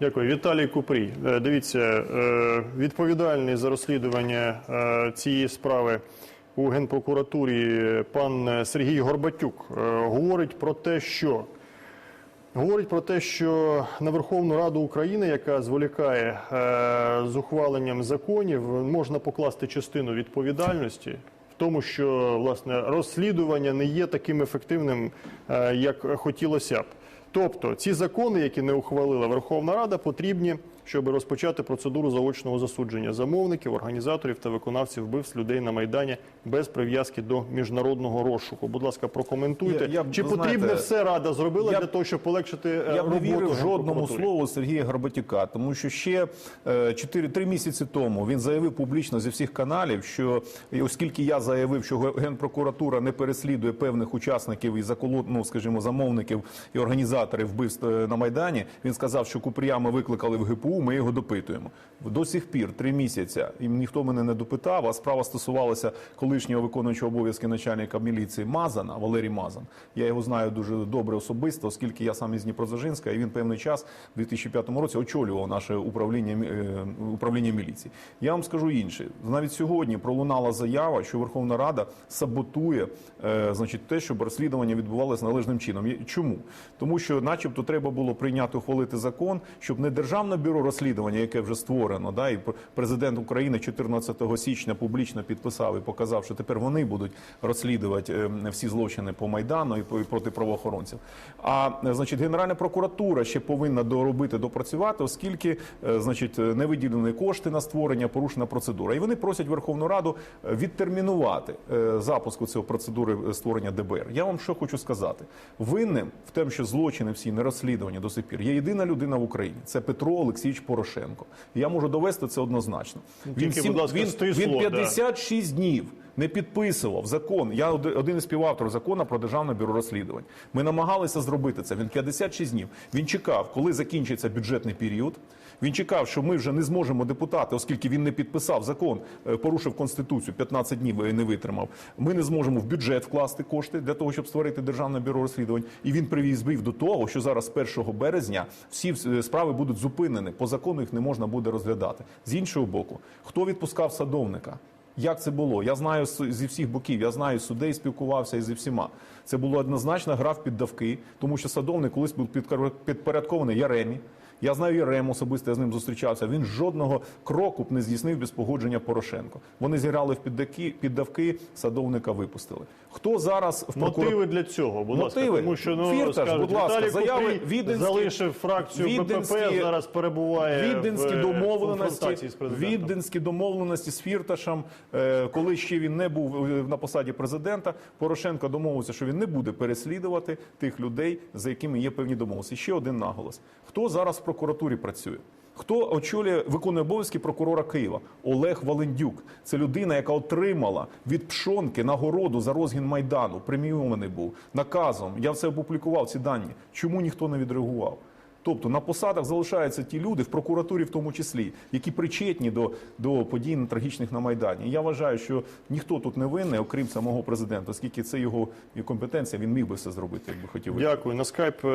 Дякую. Віталій Купрій. Е, Дивіться, е, відповідальний за розслідування е, цієї справи у Генпрокуратурі пан Сергій Горбатюк говорить про те, що говорить про те, що на Верховну Раду України, яка зволікає з ухваленням законів, можна покласти частину відповідальності. Тому, що власне розслідування не є таким ефективним, як хотілося б. Тобто ці закони, які не ухвалила Верховна Рада, потрібні, щоб розпочати процедуру заочного засудження замовників, організаторів та виконавців вбивств людей на майдані без прив'язки до міжнародного розшуку. Будь ласка, прокоментуйте, Я- я чи потрібне все рада зробила я для того, щоб полегшити е, Я б не роботу вірив жодному слову Сергія Горбатюка, тому що ще 4-3 місяці тому він заявив публічно зі всіх каналів, що оскільки я заявив, що генпрокуратура не переслідує певних учасників і заколот, ну, скажімо, замовників і організаторів вбивств е, на майдані, він сказав, що Купрія ми викликали в ГПУ, ми його допитуємо. До сих пір три місяці і ніхто мене не допитав. А справа стосувалася колишнього виконуючого обов'язки начальника міліції Мазана Валерій Мазан. Я його знаю дуже добре особисто, оскільки я сам із Дніпродзержинська, і він певний час у 2005 році очолював наше управління е, управління міліції. Я вам скажу інше. Навіть сьогодні пролунала заява, що Верховна Рада саботує е, значить, те, щоб розслідування відбувалося належним чином. Чому? Тому що, начебто, треба було прийняти ухвалити закон, щоб не державне бюро розслідування, яке вже створено, да, і президент України 14 січня публічно підписав і показав, що тепер вони будуть розслідувати е, всі злочини по майдану і проти правоохоронців. А значить, Генеральна прокуратура ще повинна доробити, допрацювати, оскільки е, значить, не виділені кошти на створення, порушена процедура. І вони просять Верховну Раду е, відтермінувати е, запуску цієї процедури створення ДБР. Я вам що хочу сказати: винним в тому, що злочини всі не розслідувані до сих пір, є єдина людина в Україні. Це Петро Олексійович Порошенко. Я можу довести це однозначно. Тільки, будь ласка, він, стисло, він да. 56 днів не підписував закон. Я один із співавторів закону про державне бюро розслідувань. Ми намагалися зробити це. Він 56 днів. Він чекав, коли закінчиться бюджетний період. Він чекав, що ми вже не зможемо депутати, оскільки він не підписав закон, е, порушив конституцію, 15 днів е, не витримав. Ми не зможемо в бюджет вкласти кошти для того, щоб створити державне бюро розслідувань. І він привіз бив до того, що зараз з 1 березня всі е, справи будуть зупинені. По закону їх не можна буде розглядати. З іншого боку, хто відпускав садовника? Як це було? Я знаю зі всіх боків. Я знаю судей, спілкувався і зі всіма. Це було однозначно гра в піддавки, тому що садовник колись був підпорядкований Яремі. Я знаю Ярему особисто, я з ним зустрічався. Він жодного кроку б не здійснив без погодження Порошенко. Вони зіграли в піддаки, піддавки, садовника випустили. Хто зараз в прокуратурі? Мотиви для цього, будь ласка, Мотиви? тому що ну Фірташ, скажуть, будь ласка, Віталій заяви Віденські- залишив фракцію Віденські- БПП, зараз перебуває Віденські в е, домовленості, з віденські домовленості з Фірташем, е, коли ще він не був е, на посаді президента, Порошенко домовився, що він не буде переслідувати тих людей, за якими є певні домовленості. Ще один наголос: хто зараз в прокуратурі працює? Хто очолює виконує обов'язки прокурора Києва? Олег Валендюк. Це людина, яка отримала від пшонки нагороду за розгін майдану. Преміований був наказом. Я все опублікував ці дані. Чому ніхто не відреагував? Тобто на посадах залишаються ті люди, в прокуратурі в тому числі, які причетні до, до подій трагічних на Майдані. Я вважаю, що ніхто тут не винний, окрім самого президента, оскільки це його компетенція, він міг би все зробити, якби хотів. Дякую. На скайп